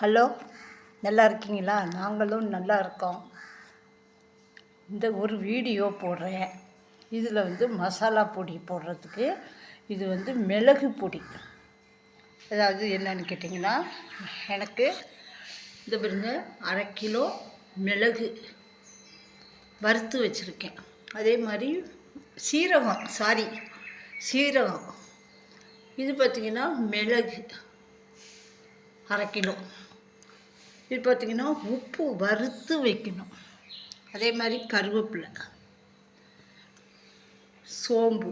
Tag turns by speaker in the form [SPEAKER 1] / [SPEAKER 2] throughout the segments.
[SPEAKER 1] Hello நல்லா இருக்கீங்களா? நாங்களும் நல்லா இருக்கோம். இந்த ஒரு வீடியோ போடுறேன். இதில் வந்து மசாலா பொடி போடுறதுக்கு இது வந்து மிளகு பொடி. அதாவது என்னன்னு கேட்டிங்கன்னா எனக்கு இந்த பாருங்க அரை கிலோ மிளகு வறுத்து வச்சுருக்கேன். அதே மாதிரி சீரகம் சாரி சீரகம். இது பார்த்திங்கன்னா மிளகு அரை கிலோ. இது பார்த்திங்கன்னா உப்பு வறுத்து வைக்கணும். அதே மாதிரி கருவேப்பிலை சோம்பு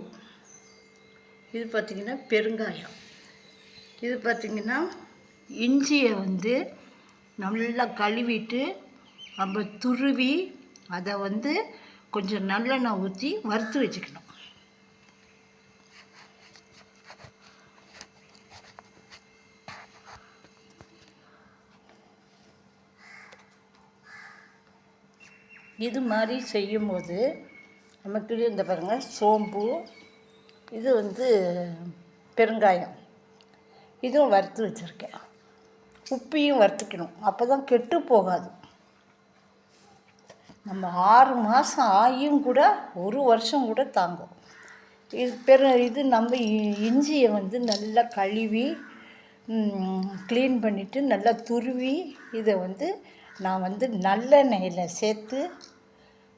[SPEAKER 1] இது பார்த்திங்கன்னா பெருங்காயம். இது பார்த்திங்கன்னா இஞ்சியை வந்து நல்லா கழுவிட்டு நம்ம துருவி அதை வந்து கொஞ்சம் நல்லெண்ணெய் ஊற்றி வறுத்து வச்சுக்கணும். இது மாதிரி செய்யும்போது நமக்கு இந்த பாருங்கள் சோம்பு இது வந்து பெருங்காயம். இதுவும் வறுத்து வச்சுருக்கேன். உப்பையும் வறுத்துக்கணும். அப்போ தான் கெட்டு போகாது. நம்ம ஆறு மாதம் ஆகியும் கூட ஒரு வருஷம் கூட தாங்கும். இது பெரு இது நம்ம இ- இஞ்சியை வந்து நல்லா கழுவி க்ளீன் பண்ணிவிட்டு நல்லா துருவி இதை வந்து நான் வந்து நல்லெண்ணெயில் சேர்த்து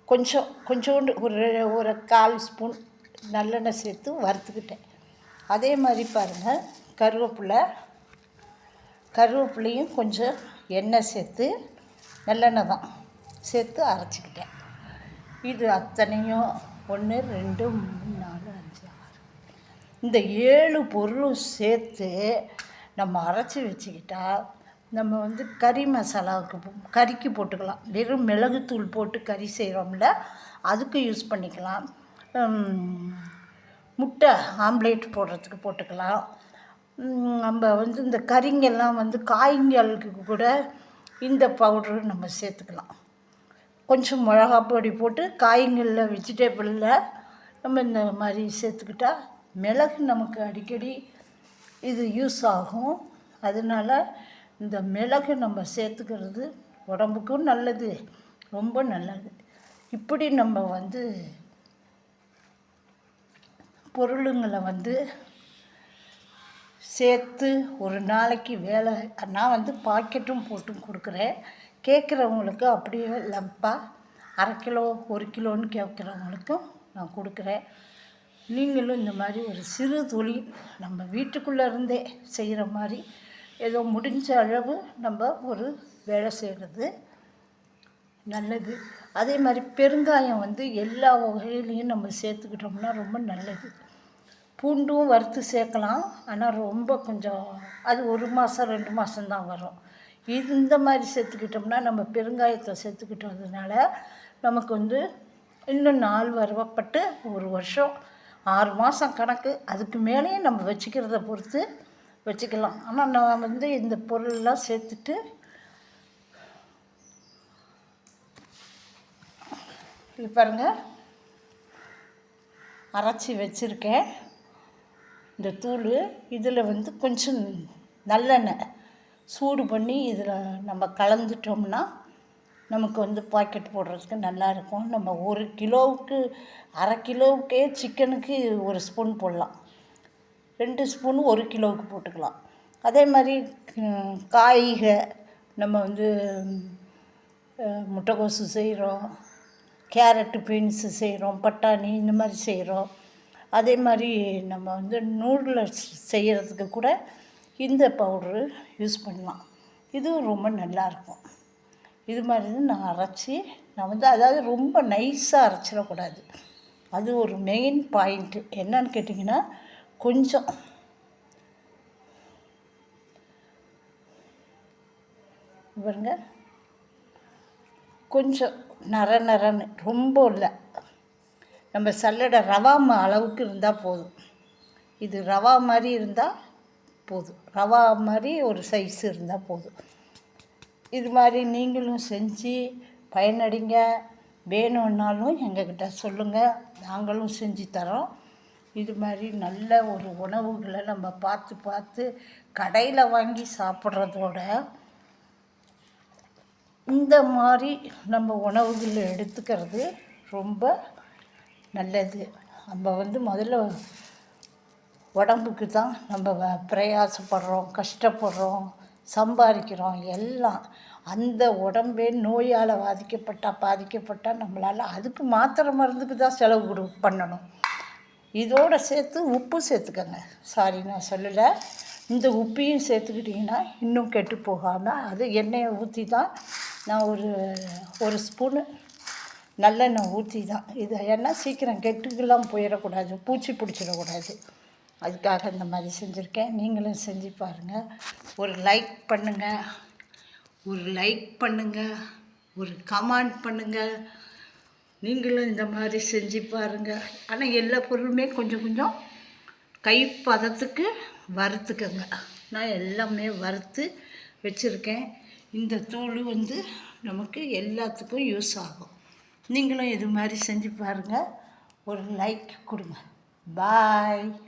[SPEAKER 1] கொஞ்சம் கொஞ்சோண்டு ஒரு ஒரு கால் ஸ்பூன் நல்லெண்ணெய் சேர்த்து வறுத்துக்கிட்டேன். அதே மாதிரி பாருங்கள் கருவேப்பிலை கருவேப்பிலையும் கொஞ்சம் எண்ணெய் சேர்த்து நல்லெண்ணெய் தான் சேர்த்து அரைச்சிக்கிட்டேன். இது அத்தனையும் ஒன்று ரெண்டு மூணு நாலு அஞ்சு ஆறு. இந்த ஏழு பொருளும் சேர்த்து நம்ம அரைச்சி வச்சுக்கிட்டால் நம்ம வந்து கறி மசாலாவுக்கு போ- கறிக்கு போட்டுக்கலாம். வெறும் மிளகுத்தூள் போட்டு கறி செய்கிறோம்ல அதுக்கு யூஸ் பண்ணிக்கலாம். முட்டை ஆம்லேட் போடுறதுக்கு போட்டுக்கலாம். நம்ம வந்து இந்த கறிங்கெல்லாம் வந்து காய்ங்களுக்கு கூட இந்த பவுட்ரு நம்ம சேர்த்துக்கலாம். கொஞ்சம் மிளகா பொடி போட்டு காய்களில் வெஜிடபிளில் நம்ம இந்த மாதிரி சேர்த்துக்கிட்டா மிளகு நமக்கு அடிக்கடி இது யூஸ் ஆகும். அதனால இந்த மிளகு நம்ம சேர்த்துக்கிறது உடம்புக்கும் நல்லது ரொம்ப நல்லது. இப்படி நம்ம வந்து பொருளுங்களை வந்து சேர்த்து ஒரு நாளைக்கு வேலை நான் வந்து பாக்கெட்டும் போட்டும் கொடுக்குறேன். கேட்குறவங்களுக்கு அப்படியே லம்பாக அரை கிலோ ஒரு கிலோன்னு கேட்குறவங்களுக்கும் நான் கொடுக்குறேன். நீங்களும் இந்த மாதிரி ஒரு சிறு தொழில் நம்ம வீட்டுக்குள்ளே இருந்தே செய்கிற மாதிரி ஏதோ முடிஞ்ச அளவு நம்ம ஒரு வேலை செய்கிறது நல்லது. அதே மாதிரி பெருங்காயம் வந்து எல்லா வகையிலையும் நம்ம சேர்த்துக்கிட்டோம்னா ரொம்ப நல்லது. பூண்டும் வறுத்து சேர்க்கலாம். ஆனால் ரொம்ப கொஞ்சம் அது ஒரு மாதம் ரெண்டு மாதம்தான் வரும். இது இந்த மாதிரி சேர்த்துக்கிட்டோம்னா நம்ம பெருங்காயத்தை சேர்த்துக்கிட்டதுனால நமக்கு வந்து இன்னும் நாள் வரவப்பட்டு ஒரு வருஷம் ஆறு மாதம் கணக்கு. அதுக்கு மேலேயும் நம்ம வச்சுக்கிறத பொறுத்து வச்சுக்கலாம். ஆனால் நான் வந்து இந்த பொருள்லாம் சேர்த்துட்டு இது பாருங்கள் அரைச்சி வச்சுருக்கேன். இந்த தூள் இதில் வந்து கொஞ்சம் நல்லெண்ணெய் சூடு பண்ணி இதில் நம்ம கலந்துட்டோம்னா நமக்கு வந்து பாக்கெட் போடுறதுக்கு நல்லாயிருக்கும் நம்ம ஒரு கிலோவுக்கு அரை கிலோவுக்கே சிக்கனுக்கு ஒரு ஸ்பூன் போடலாம். ரெண்டு ஸ்பூன் ஒரு கிலோவுக்கு போட்டுக்கலாம். அதே மாதிரி காய்க நம்ம வந்து முட்டைக்கோசு செய்கிறோம் கேரட்டு பீன்ஸு செய்கிறோம் பட்டாணி இந்த மாதிரி செய்கிறோம் அதே மாதிரி நம்ம வந்து நூடுல்ஸ் செய்கிறதுக்கு கூட இந்த பவுட்ரு யூஸ் பண்ணலாம். இதுவும் ரொம்ப நல்லாயிருக்கும் இது மாதிரி தான் நான் அரைச்சி நான் வந்து அதாவது ரொம்ப நைஸாக அரைச்சிடக்கூடாது. அது ஒரு மெயின் பாயிண்ட்டு என்னன்னு கேட்டிங்கன்னா கொஞ்சம். பாருங்க. கொஞ்சம் நர நரன்னு ரொம்ப இல்லை. நம்ம சல்லடை ரவா மா அளவுக்கு இருந்தால் போதும். இது ரவா மாதிரி இருந்தால் போதும். ரவா மாதிரி ஒரு சைஸ் இருந்தால் போதும். இது மாதிரி நீங்களும் செஞ்சு பயனடைங்க. வேணும்னாலும் எங்ககிட்ட சொல்லுங்கள் நாங்களும் செஞ்சு தரோம். இது மாதிரி நல்ல ஒரு உணவுகளை நம்ம பார்த்து பார்த்து கடையில் வாங்கி சாப்பிட்றதோட இந்த மாதிரி நம்ம உணவுகள் எடுத்துக்கிறது ரொம்ப நல்லது. நம்ம வந்து முதல்ல உடம்புக்கு தான் நம்ம வ- பிரயாசப்படுறோம் கஷ்டப்படுறோம் சம்பாதிக்கிறோம் எல்லாம். அந்த உடம்பே நோயால் பாதிக்கப்பட்டால் பாதிக்கப்பட்டால் நம்மளால் அதுக்கு மாத்திரை மருந்துக்கு தான் செலவு கொடு பண்ணணும். இதோடு சேர்த்து உப்பு சேர்த்துக்கங்க. சாரி நான் சொல்லலை. இந்த உப்பையும் சேர்த்துக்கிட்டிங்கன்னா இன்னும் கெட்டு போகாமல் அது எண்ணெயை ஊற்றி தான் நான் ஒரு ஒரு ஸ்பூனு நல்லெண்ணெய் ஊற்றி தான். இது ஏன்னா சீக்கிரம் கெட்டுக்கெல்லாம் போயிடக்கூடாது. பூச்சி பிடிச்சிடக்கூடாது. அதுக்காக இந்த மாதிரி செஞ்சுருக்கேன். நீங்களும் செஞ்சு பாருங்கள் ஒரு லைக் பண்ணுங்கள் ஒரு லைக் பண்ணுங்கள் ஒரு கமெண்ட் பண்ணுங்கள் நீங்களும் இந்த மாதிரி செஞ்சு பாருங்கள் ஆனால் எல்லா பொருளுமே கொஞ்சம் கொஞ்சம் கை பதத்துக்கு வறுத்துக்கங்க. நான் எல்லாமே வறுத்து வச்சுருக்கேன். இந்த தூள் வந்து நமக்கு எல்லாத்துக்கும் யூஸ் ஆகும். நீங்களும் இது மாதிரி செஞ்சு பாருங்கள் ஒரு லைக் கொடுங்க. பாய்